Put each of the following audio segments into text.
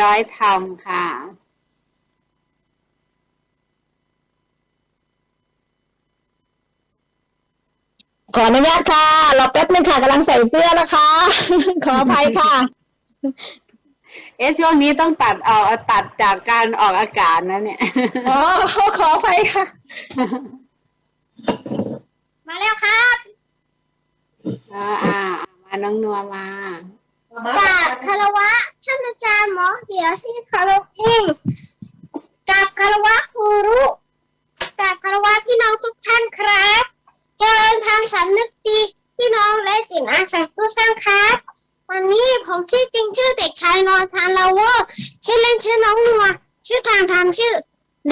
ร้อยทำค่ะ ขออนุญาตค่ะรอแป๊บนึงค่ะกำลังใส่เสื้อนะคะ ขออภัยค่ะ เอ๊ะช่วงนี้ต้องตัดเอาเอาตัดจากการออกอากาศนะเนี่ย อ๋อ ขออภัยค่ะ มาแล้วครับอ่าอ่ามาน้องนัวมากับคารวะท่านอาจารย์หมอ เดี๋ยวที่คารพเองกับคารวะครูรุกับคารวะพี่น้องทุกท่านครับ เจริญทางสำนึกดีพี่น้องและจิตอาสาทุกท่านครับ วันนี้ผมชื่อจริงชื่อเด็กชายนอนทานลาเวอร์ชื่อเล่นชื่อน้องนัวชื่อทางทำชื่อ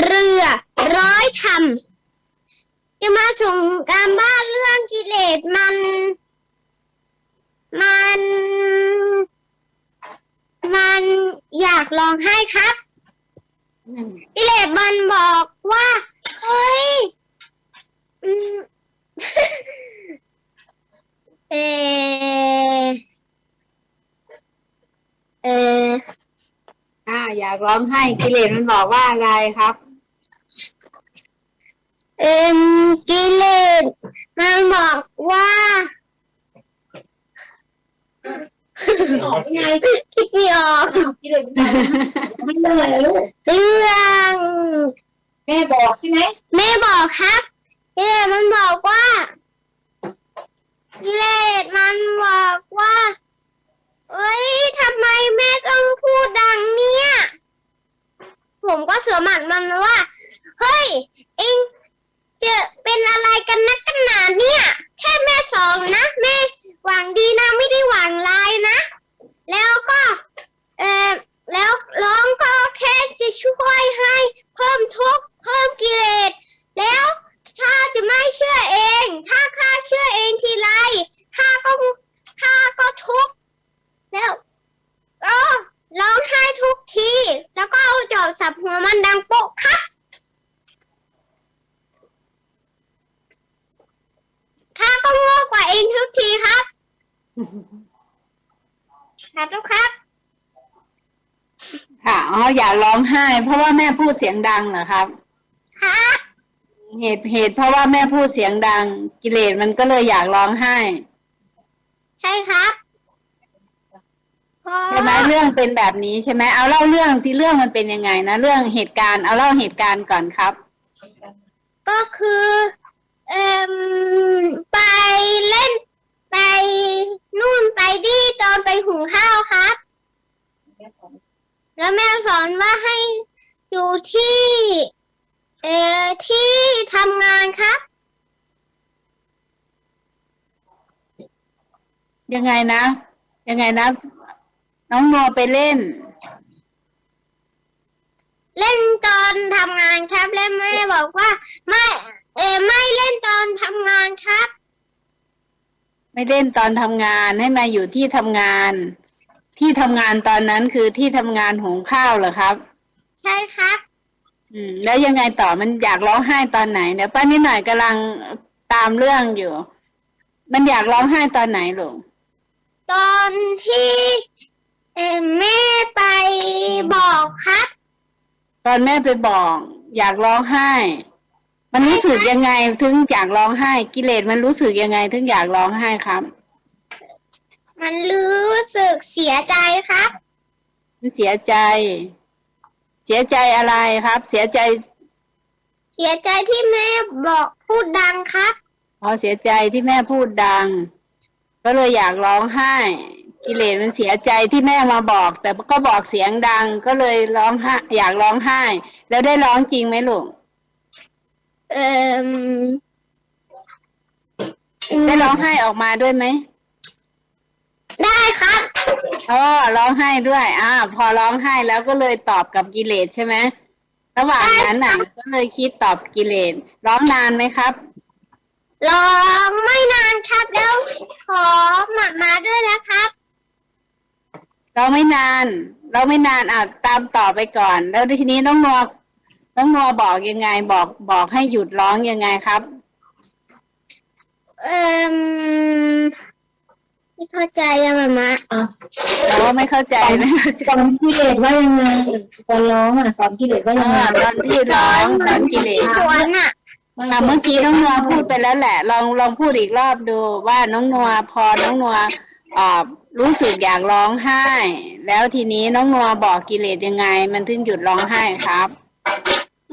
เรือร้อยทำจะมาส่งการบ้านเรื่องกิเลสมัน มันากร้องไห้ครับกิเลสมันบอกว่าเฮ้ยอืมเออเอออ่า อยากร้องไห้กิเลสมันบอกว่าอะไรครับ เอ็มกิเลสมันบอกว่า ออกยังไง คิดไม่ออกกิเลสไม่เป็นไรลูกเรื่องแม่บอกใช่ไหมแม่บอกครับกิเลสมันบอกว่ากิเลสมันบอกว่าเอ้ยทำไมแม่ต้องพูดดังเนี่ย ผมก็สวนหมัดมันว่า เฮ้ย เองจะเป็นอะไรกันนักกันหนาเนี่ย แค่แม่สองนะ แม่หวังดีนะไม่ได้หวังร้ายนะ แล้วก็ เออแล้วร้องก็แค่จะช่วยให้เพิ่มทุกข์เพิ่มกิเลส แล้วถ้าจะไม่เชื่อเอง ถ้าข้าเชื่อเองทีไรข้าก็ข้าก็ทุกข์แล้วก็ร้องไห้ทุกที แล้วก็เอาจอบ สับหัวมันดังโป๊ะครับข้าก็โง่กว่าเองทุกทีครับ ครับทุกครับ ค่ะอ๋ออยากร้องไห้ เพราะว่าแม่พูดเสียงดังเหรอครับ ฮะ เหตุเหตุเพราะว่าแม่พูดเสียงดัง กิเลสมันก็เลยอยากร้องไห้ ใช่ครับ เรื่องเป็นแบบนี้ใช่ไหมเอาเล่าเรื่องสิเรื่องมันเป็นยังไงนะเรื่องเหตุการณ์เอาเล่าเหตุการณ์ก่อนครับ ก็คือเอ่มไปเล่นไปนู่นไปดีตอนไปหุงข้าวครับ แล้วแม่สอนว่าให้อยู่ที่เอ่อที่ทำงานครับ ยังไงนะ ยังไงนะ น้องโมไปเล่น เล่นตอนทำงานครับแล้วแม่บอกว่า ไม่เออไม่เล่นตอนทำงานครับ ไม่เล่นตอนทำงานให้มาอยู่ที่ทำงาน ที่ทำงานตอนนั้นคือที่ทำงานหุงข้าวเหรอครับ ใช่ครับ อืม แล้วยังไงต่อมันอยากร้องไห้ตอนไหนเดี๋ยวป้านิดหน่อยกำลังตามเรื่องอยู่ มันอยากร้องไห้ตอนไหนลูกตอนที่ เออแม่ไปบอกครับ ตอนแม่ไปบอก อยากร้องไห้ มันรู้สึกยังไงถึงอยากร้องไห้ กิเลสมันรู้สึกยังไงถึงอยากร้องไห้ครับ มันรู้สึกเสียใจครับ มันเสียใจ เสียใจอะไรครับ เสียใจ เสียใจที่แม่บอกพูดดังครับ พอเสียใจที่แม่พูดดัง ก็เลยอยากร้องไห้ กิเลสมันเสียใจที่แม่มาบอก แต่ก็บอกเสียงดังก็เลยร้องไห้อยากร้องไห้ แล้วได้ร้องจริงไหมลูกเอ่มได้ร้องไห้ออกมาด้วยไหมได้ครับอ๋อร้องไห้ด้วย อ่า พอร้องไห้แล้วก็เลยตอบกับกิเลสใช่ไหมระหว่างนั้นน่ะ ก็เลยคิดตอบกิเลสร้องนานไหมครับ ร้องไม่นานครับแล้วขอหมามาด้วยนะครับ เราไม่นาน เราไม่นานอะตามต่อไปก่อน แล้วทีนี้น้องนัวน้องนัวบอกยังไง บอกบอกให้หยุดร้องยังไงครับ เอ่มไม่เข้าใจอะมามาเราไม่เข้าใจไม่เข้าใจสอนกิเลสว่ายังไงตอนร้องอะสอนกิเลสว่ายังไงอ่าตอนที่ร้องสอนกิเลสสวนอะอะเมื่อกี้น้องนัวพูดไปแล้วแหละ ลองลองพูดอีกรอบดูว่าน้องนัวพอน้องนัวอ่า รู้สึกอยากร้องไห้ แล้วทีนี้น้องนัวบอกกิเลสยังไง มันถึงหยุดร้องไห้ครับ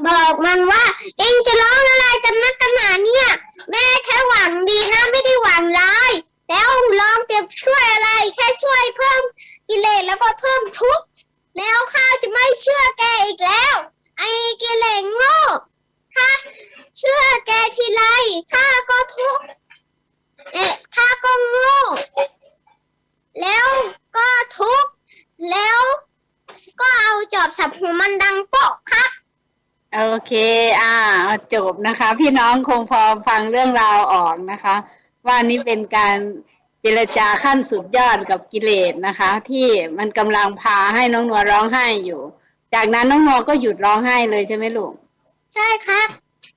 บอกมันว่า เองจะร้องอะไรกันนักกันหนาเนี่ย แม่แค่หวังดีนะไม่ได้หวังร้าย แล้วร้องจะช่วยอะไร แค่ช่วยเพิ่มกิเลสแล้วก็เพิ่มทุกข์แล้วข้าจะไม่เชื่อแกอีกแล้ว ไอ้กิเลสโง่ข้าเชื่อแกทีไรข้าก็ทุกข์เอ๊ะข้าก็โง่ แล้วก็ทุกข์แล้ว ก็เอาจอบสับหูมันดังโป๊ะครับ โอ เค อ่า จบนะคะ พี่น้องคงพอฟังเรื่องราวออกนะคะ ว่านี่เป็นการเจรจาขั้นสุดยอดกับกิเลสนะคะ ที่มันกำลังพาให้น้องนัวร้องไห้อยู่ จากนั้นน้องนัวก็หยุดร้องไห้เลยใช่ไหมลูก ใช่ครับ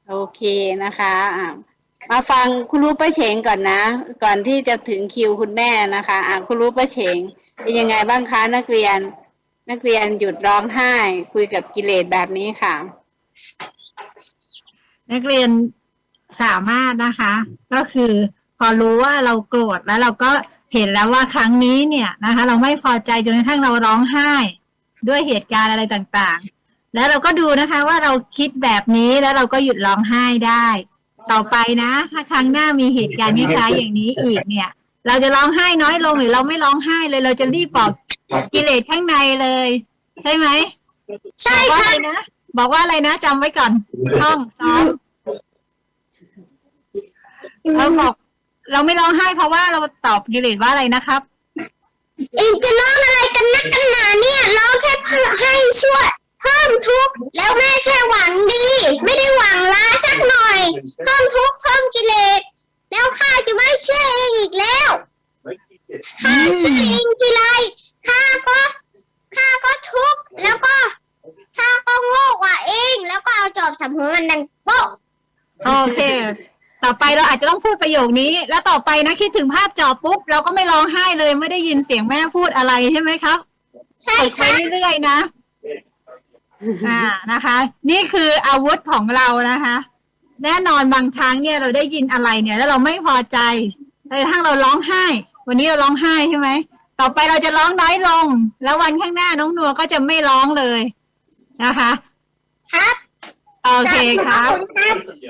โอเคนะคะอ่ามาฟังคุณรู้ประเฉงก่อนนะ ก่อนที่จะถึงคิวคุณแม่นะคะอ่าคุณรู้ประเฉงเป็นยังไงบ้างคะนักเรียน นักเรียนหยุดร้องไห้ คุยกับกิเลสแบบนี้ค่ะ นักเรียนสามารถนะคะ ก็คือพอรู้ว่าเราโกรธแล้วเราก็เห็นแล้วว่าครั้งนี้เนี่ยนะคะ เราไม่พอใจจนกระทั่งเราร้องไห้ ด้วยเหตุการณ์อะไรต่างๆ แล้วเราก็ดูนะคะว่าเราคิดแบบนี้แล้วเราก็หยุดร้องไห้ได้ ต่อไปนะ ถ้าครั้งหน้ามีเหตุการณ์คล้ายๆอย่างนี้อีกเนี่ย เราจะร้องไห้น้อยลงหรือเราไม่ร้องไห้เลย เราจะรีบบอกกิเลสข้างในเลย ใช่ไหมใช่บอกคว่ารัอะบไรนะ บอกว่าอะไรนะจำไว้ก่อนท่องซ้อมเราบอก เราไม่ร้องไห้เพราะว่าเราตอบกิเลสว่าอะไรนะครับ เองจะร้องอะไรกันนักกันหนาเนี่ยร้องแค่เพื่อให้ช่วยเพิ่มทุกข์แล้วแม่แค่หวังดี ไม่ได้หวังร้ายสักหน่อย เพิ่มทุกข์เพิ่มกิเลสแล้วข้าจะไม่เชื่อเองอีกแล้วข้าเชื่อเองทีไรข้าก็ข้าก็ทุกข์แล้วก็ ข้าก็โง่กว่าเอง แล้วก็เอาจอบสับหัวมันดังโป๊ะโอเค ต่อไปเราอาจจะต้องพูดประโยคนี้ แล้วต่อไปนะคิดถึงภาพจอปุ๊บเราก็ไม่ร้องไห้เลยไม่ได้ยินเสียงแม่พูดอะไรใช่ไหมครับใช่ฝึกคไปรับเรื่อยๆนะ อ่านะคะ นี่คืออาวุธของเรานะคะ แน่นอนบางครั้งเนี่ยเราได้ยินอะไรเนี่ย แล้วเราไม่พอใจแต่ทั้งเราร้องไห้ วันนี้เราร้องไห้ใช่ไหมต่อไปเราจะร้องน้อยลง แล้ววันข้างหน้าน้องนัวก็จะไม่ร้องเลย นะคะ ครับโอเคครับ ขอบคุณครับ